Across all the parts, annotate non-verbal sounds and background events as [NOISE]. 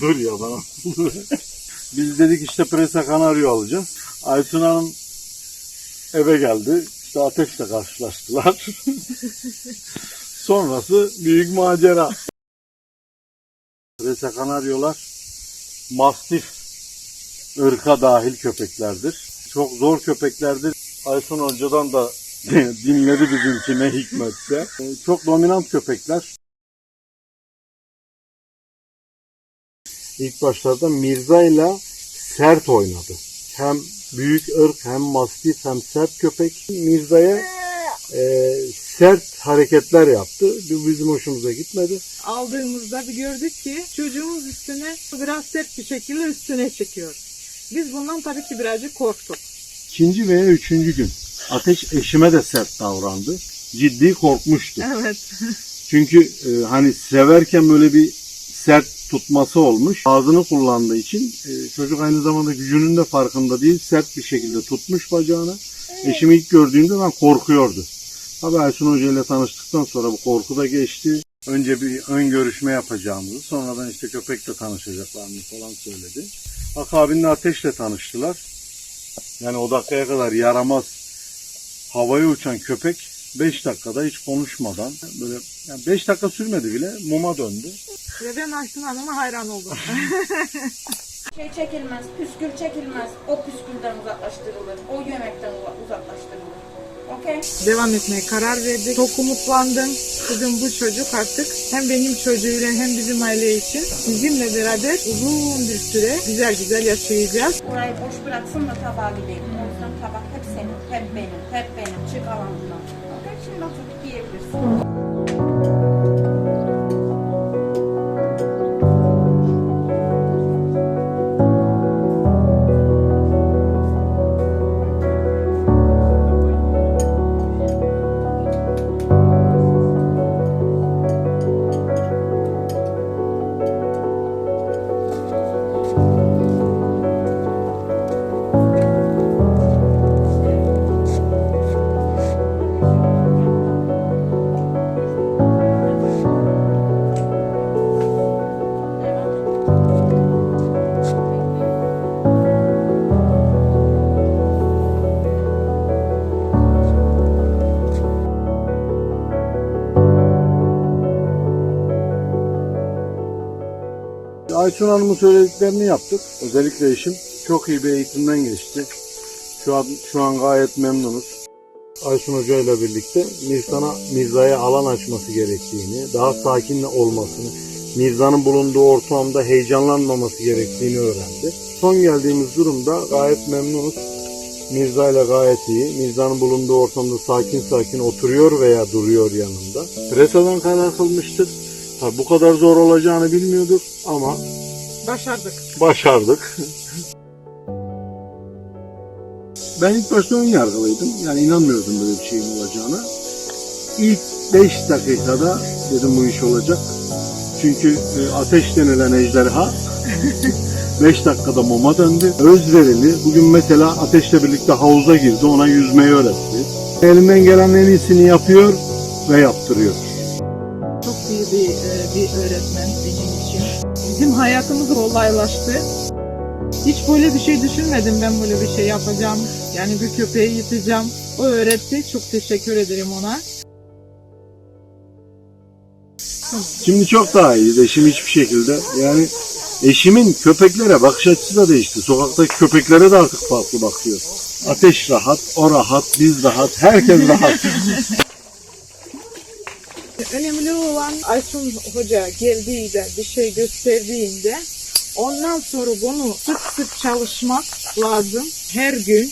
Dur ya bana. [LAUGHS] Biz dedik işte presa kanaryo alacağız. Aytun Hanım eve geldi. İşte ateşle karşılaştılar. [LAUGHS] Sonrası büyük macera. Presa kanaryolar mastif ırka dahil köpeklerdir. Çok zor köpeklerdir. Aysun Hoca'dan da [LAUGHS] dinledi bizimki ne hikmetse. Ee, Çok dominant köpekler. İlk başlarda Mirza ile sert oynadı. Hem büyük ırk hem mastif hem sert köpek. Mirza'ya e, sert hareketler yaptı. Bu bizim hoşumuza gitmedi. aldığımızda bir gördük ki çocuğumuz üstüne biraz sert bir şekilde üstüne çekiyor. Biz bundan tabii ki birazcık korktuk. İkinci veya üçüncü gün ateş eşime de sert davrandı. Ciddi korkmuştu. Evet. [LAUGHS] Çünkü e, hani severken böyle bir sert tutması olmuş. Ağzını kullandığı için e, çocuk aynı zamanda gücünün de farkında değil. Sert bir şekilde tutmuş bacağını. Eşimi ilk gördüğümde ben korkuyordu. Tabii Ersun Hoca ile tanıştıktan sonra bu korku da geçti. Önce bir ön görüşme yapacağımızı, sonradan işte köpekle tanışacaklarını falan söyledi. Akabinde ateşle tanıştılar. Yani o dakikaya kadar yaramaz havaya uçan köpek 5 dakikada hiç konuşmadan böyle yani 5 dakika sürmedi bile muma döndü. Ve ben Aysun Hanım'a hayran oldum. [LAUGHS] Şey çekilmez, püskül çekilmez. O püskülden uzaklaştırılır. O yemekten uza- uzaklaştırılır. Okey? Devam etmeye karar verdik. Çok umutlandım. Dedim bu çocuk artık hem benim çocuğuyla hem bizim aile için bizimle beraber uzun bir süre güzel güzel yaşayacağız. Orayı boş bıraksın da tabağa gideyim. O yüzden tabak hep senin, hep benim, hep benim. Çık alanından. Okey? Şimdi oturup yiyebilirsin. Aysun Hanım'ın söylediklerini yaptık. Özellikle eşim çok iyi bir eğitimden geçti. Şu an, şu an gayet memnunuz. Aysun Hoca ile birlikte Mirza'na, Mirza'ya alan açması gerektiğini, daha sakin olmasını, Mirza'nın bulunduğu ortamda heyecanlanmaması gerektiğini öğrendi. Son geldiğimiz durumda gayet memnunuz. Mirza ile gayet iyi. Mirza'nın bulunduğu ortamda sakin sakin oturuyor veya duruyor yanında. Presa'dan karar kılmıştık. Tabii bu kadar zor olacağını bilmiyorduk ama Başardık. başardık. Ben ilk başta ön yargılıydım. Yani inanmıyordum böyle bir şeyin olacağına. İlk 5 dakikada dedim bu iş olacak. Çünkü e, ateş denilen ejderha [LAUGHS] 5 dakikada muma döndü. Özverili. Bugün mesela ateşle birlikte havuza girdi. Ona yüzmeyi öğretti. Elinden gelen en iyisini yapıyor ve yaptırıyor. İyi bir, e, bir öğretmen benim için. Bizim hayatımız kolaylaştı. Hiç böyle bir şey düşünmedim ben böyle bir şey yapacağım. Yani bir köpeği yıtacağım. O öğretti. Çok teşekkür ederim ona. Şimdi çok daha iyi. Eşim hiçbir şekilde yani eşimin köpeklere bakış açısı da değişti. Sokaktaki köpeklere de artık farklı bakıyor. Ateş rahat, o rahat, biz rahat, herkes rahat. [LAUGHS] Önemli olan Aysun Hoca geldiğinde bir şey gösterdiğinde ondan sonra bunu sık sık çalışmak lazım. Her gün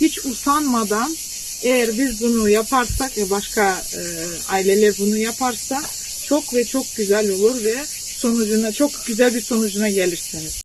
hiç usanmadan eğer biz bunu yaparsak ve başka e, aileler bunu yaparsa çok ve çok güzel olur ve sonucuna çok güzel bir sonucuna gelirsiniz.